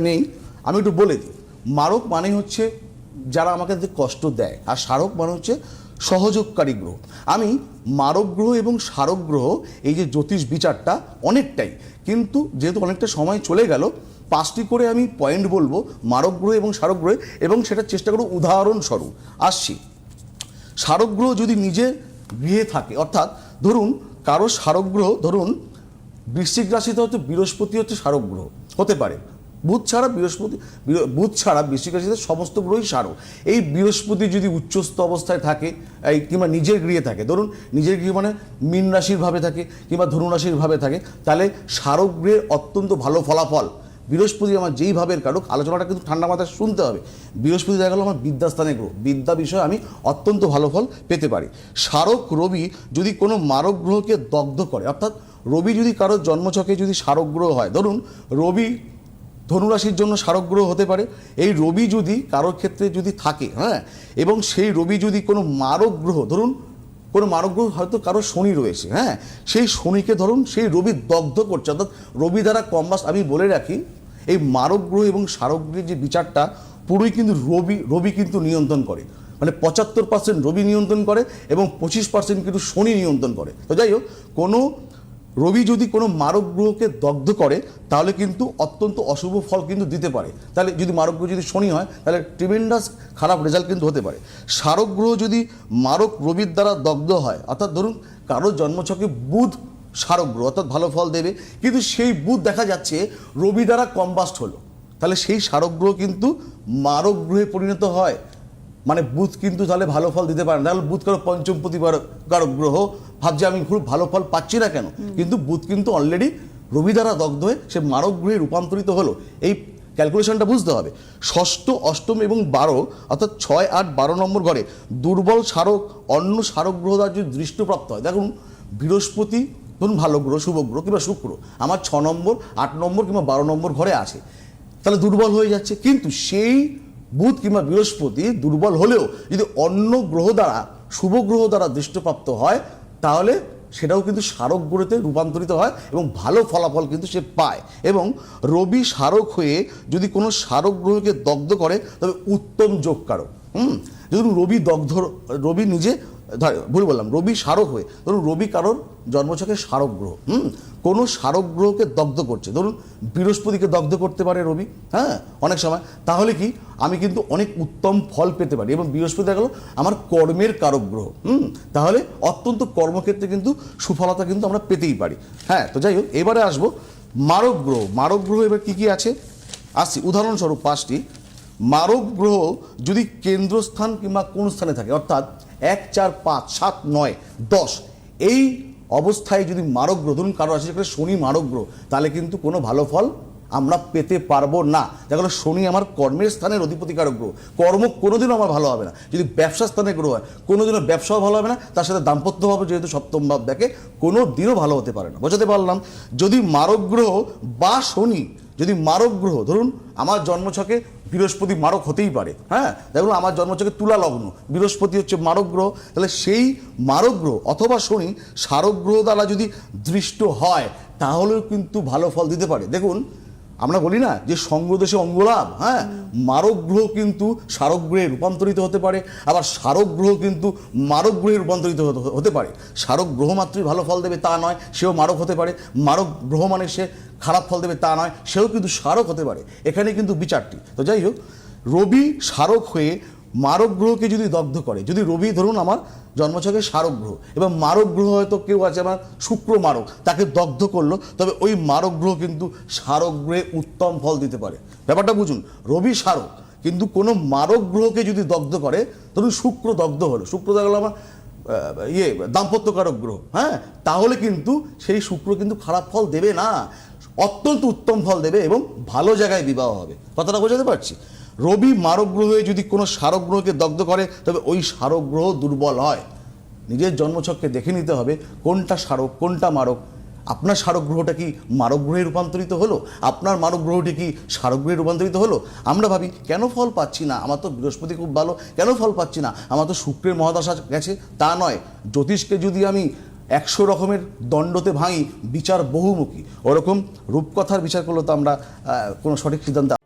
নেই, আমি একটু বলে দিই। মারক মানে হচ্ছে যারা আমাকে কষ্ট দেয়, আর স্মারক মানে হচ্ছে সহযোগকারী গ্রহ। আমি মারক গ্রহ এবং স্মারক গ্রহ, এই যে জ্যোতিষ বিচারটা অনেকটাই। কিন্তু যেহেতু অনেকটা সময় চলে গেল, পাঁচটি করে আমি পয়েন্ট বলব, মারক গ্রহ এবং স্মারক গ্রহে, এবং সেটা চেষ্টা করব উদাহরণস্বরূপ। আসছি। স্মারক গ্রহ যদি নিজে গৃহে থাকে, অর্থাৎ ধরুন কারও স্মারক গ্রহ, ধরুন বৃশ্চিক রাশিতে হচ্ছে বৃহস্পতি হচ্ছে স্মারক গ্রহ, হতে পারে। বুধ ছাড়া বৃহস্পতি, বৃহ- বুধ ছাড়া বৃশ্চিক রাশিতে সমস্ত গ্রহই স্মারক এই বৃহস্পতি যদি উচ্চস্থ অবস্থায় থাকে, এই কিংবা নিজের গৃহে থাকে, ধরুন নিজের গৃহ মানে মীন রাশির ভাবে থাকে কিংবা ধনু রাশির ভাবে থাকে, তাহলে স্মারক গৃহের অত্যন্ত ভালো ফলাফল, বৃহস্পতি আমার যেই ভাবের কারক, আলোচনাটা কিন্তু ঠান্ডা মাথায় শুনতে হবে। বৃহস্পতি দেখা গেল আমার বিদ্যাস্থানে গ্রহ, বিদ্যা বিষয়ে আমি অত্যন্ত ভালো ফল পেতে পারি। স্মারক রবি যদি কোনো মারক গ্রহকে দগ্ধ করে, অর্থাৎ রবি যদি কারোর জন্মছকে যদি স্মারক গ্রহ হয়, ধরুন রবি ধনুরাশির জন্য স্মারক গ্রহ হতে পারে। এই রবি যদি কারোর ক্ষেত্রে যদি থাকে হ্যাঁ এবং সেই রবি যদি কোনো মারক গ্রহ, ধরুন, কোনো মারক গ্রহ হয়তো কারও শনি রয়েছে হ্যাঁ সেই শনিকে ধরুন, সেই রবি দগ্ধ করছে, অর্থাৎ রবি দ্বারা কম্বাস আমি বলে রাখি, এই মারক গ্রহ এবং স্মারক গ্রহের যে বিচারটা, পুরোই কিন্তু রবি রবি কিন্তু নিয়ন্ত্রণ করে। মানে পঁচাত্তর পার্সেন্ট রবি নিয়ন্ত্রণ করে এবং পঁচিশ পার্সেন্ট কিন্তু শনি নিয়ন্ত্রণ করে। তো যাই হোক, কোনো রবি যদি কোনো মারক গ্রহকে দগ্ধ করে, তাহলে কিন্তু অত্যন্ত অশুভ ফল কিন্তু দিতে পারে। তাহলে যদি মারক গ্রহ যদি শনি হয়, তাহলে ট্রিমেন্ডাস খারাপ রেজাল্ট কিন্তু হতে পারে। স্মারক গ্রহ যদি মারক রবির দ্বারা দগ্ধ হয়, অর্থাৎ ধরুন কারোর জন্মছকে বুধ স্মারক গ্রহ অর্থাৎ ভালো ফল দেবে, কিন্তু সেই বুধ দেখা যাচ্ছে রবি দ্বারা কম্বাস্ট হলো। তাহলে সেই স্মারক গ্রহ কিন্তু মারক গ্রহে পরিণত হয়। মানে বুধ কিন্তু তাহলে ভালো ফল দিতে পারে না। তাহলে বুধ কারও পঞ্চম প্রতিকারক কারক গ্রহ। ভাবছে আমি খুব ভালো ফল পাচ্ছি না কেন? কিন্তু বুধ কিন্তু অলরেডি রবি দ্বারা দগ্ধ হয়ে সে মারক গ্রহে রূপান্তরিত হলো। এই ক্যালকুলেশনটা বুঝতে হবে। ষষ্ঠ অষ্টম এবং বারো অর্থাৎ ছয় আট বারো নম্বর ঘরে দুর্বল স্মারক অন্য স্মারক গ্রহ দ্বারা যদি দৃষ্টপ্রাপ্ত হয় দেখুন বৃহস্পতি ধরুন ভালো গ্রহ শুভ গ্রহ কিংবা শুক্র আমার ছ নম্বর আট নম্বর কিংবা বারো নম্বর ঘরে আছে। তাহলে দুর্বল হয়ে যাচ্ছে। কিন্তু সেই বুধ কিংবা বৃহস্পতি দুর্বল হলেও যদি অন্য গ্রহ দ্বারা, শুভ গ্রহ দ্বারা দৃষ্টপ্রাপ্ত হয়, তাহলে সেটাও কিন্তু স্মারক গ্রহতে রূপান্তরিত হয় এবং ভালো ফলাফল কিন্তু সে পায়। এবং রবি স্মারক হয়ে যদি কোনো স্মারক গ্রহকে দগ্ধ করে, তবে উত্তম যোগকারক। হুম, ধরুন রবি দগ্ধ, রবি নিজে ভুল বললাম, রবি স্মারক হয়ে, ধরুন রবি কারোর জন্মছকে স্মারক গ্রহ, হুম, কোনো স্মারক গ্রহকে দগ্ধ করছে, ধরুন বৃহস্পতিকে দগ্ধ করতে পারে রবি হ্যাঁ অনেক সময়, তাহলে কি, আমি কিন্তু অনেক উত্তম ফল পেতে পারি, এবং বৃহস্পতি দেখা গেলো আমার কর্মের কারক গ্রহ, হুম, তাহলে অত্যন্ত কর্মক্ষেত্রে কিন্তু সুফলতা কিন্তু আমরা পেতেই পারি হ্যাঁ তো যাই হোক, এবারে আসব মারক গ্রহ মারক গ্রহ এবার কী কী আছে? আসছি, উদাহরণস্বরূপ পাঁচটি মারক গ্রহ যদি কেন্দ্রস্থান কিংবা কোন স্থানে থাকে, অর্থাৎ এক, চার, পাঁচ, সাত, নয়, দশ, এই অবস্থায় যদি মারক গ্রহ, ধরুন কারও আছে সেখানে শনি মারক গ্রহ, তাহলে কিন্তু কোনো ভালো ফল আমরা পেতে পারব না। দেখা শনি আমার কর্মের স্থানের অধিপতিকারক গ্রহ। কর্ম কোনোদিনও আমার ভালো হবে না। যদি ব্যবসা স্থানে গ্রহ হয়, কোনোদিনও ব্যবসাও ভালো হবে না, তার সাথে দাম্পত্যভাবে যেহেতু সপ্তম ভাব দেখে কোনো দিনও ভালো হতে পারে না। বোঝাতে পারলাম, যদি মারক গ্রহ বা শনি যদি মারক গ্রহ, ধরুন আমার জন্মছকে বৃহস্পতি মারক হতেই পারে হ্যাঁ? দেখুন আমার জন্মছকে তুলা লগ্ন, বৃহস্পতি হচ্ছে মারক গ্রহ, তাহলে সেই মারক গ্রহ অথবা শনি সারক গ্রহ দ্বারা যদি দৃষ্ট হয়, তাহলেও কিন্তু ভালো ফল দিতে পারে। দেখুন আমরা বলি না যে সঙ্গদেশে অঙ্গলাভ হ্যাঁ? মারক গ্রহ কিন্তু সারক গ্রহে রূপান্তরিত হতে পারে, আবার সারক গ্রহ কিন্তু মারক গ্রহে রূপান্তরিত হতে- হতে পারে। সারক গ্রহ মাত্রই ভালো ফল দেবে তা নয়, সেও মারক হতে পারে। মারক গ্রহ মানে সে খারাপ ফল দেবে তা নয়, সেও কিন্তু সারক হতে পারে। এখানে কিন্তু বিচারটি। তো যাই হোক, রবি সারক হয়ে মারক গ্রহকে যদি দগ্ধ করে, যদি রবি, ধরুন আমার জন্মছকে স্মারক গ্রহ এবং মারক গ্রহ হয়তো কেউ আছে, আমার শুক্র মারক, তাকে দগ্ধ করল, তবে ওই মারক গ্রহ কিন্তু স্মারক গ্রহে উত্তম ফল দিতে পারে। ব্যাপারটা বুঝুন, রবি স্মারক কিন্তু কোনো মারক গ্রহকে যদি দগ্ধ করে, ধরুন শুক্র দগ্ধ হলো, শুক্র দেখা গেলো আমার ইয়ে দাম্পত্যকারক গ্রহ হ্যাঁ? তাহলে কিন্তু সেই শুক্র কিন্তু খারাপ ফল দেবে না, অত্যন্ত উত্তম ফল দেবে এবং ভালো জায়গায় বিবাহ হবে। কথাটা বোঝাতে পারছি? রবি মারক গ্রহ যদি কোনো সারক গ্রহকে দগ্ধ করে, তবে ওই সারক গ্রহ দুর্বল হয়। নিজের জন্মছককে দেখে নিতে হবে, কোনটা স্মারক, কোনটা মারক? আপনার সারক গ্রহটা কি মারক গ্রহে রূপান্তরিত হলো? আপনার মারক গ্রহটি কি সারক গ্রহে রূপান্তরিত হলো? আমরা ভাবি, কেন ফল পাচ্ছি না? আমার তো বৃহস্পতি খুব ভালো, কেন ফল পাচ্ছি না? আমার তো শুক্রের মহাদশা গেছে, তা নয়। জ্যোতিষকে যদি আমি একশো রকমের দণ্ডতে ভাঙি, বিচার বহুমুখী। ওরকম রূপকথার বিচার করলে তো আমরা কোনো সঠিক সিদ্ধান্তে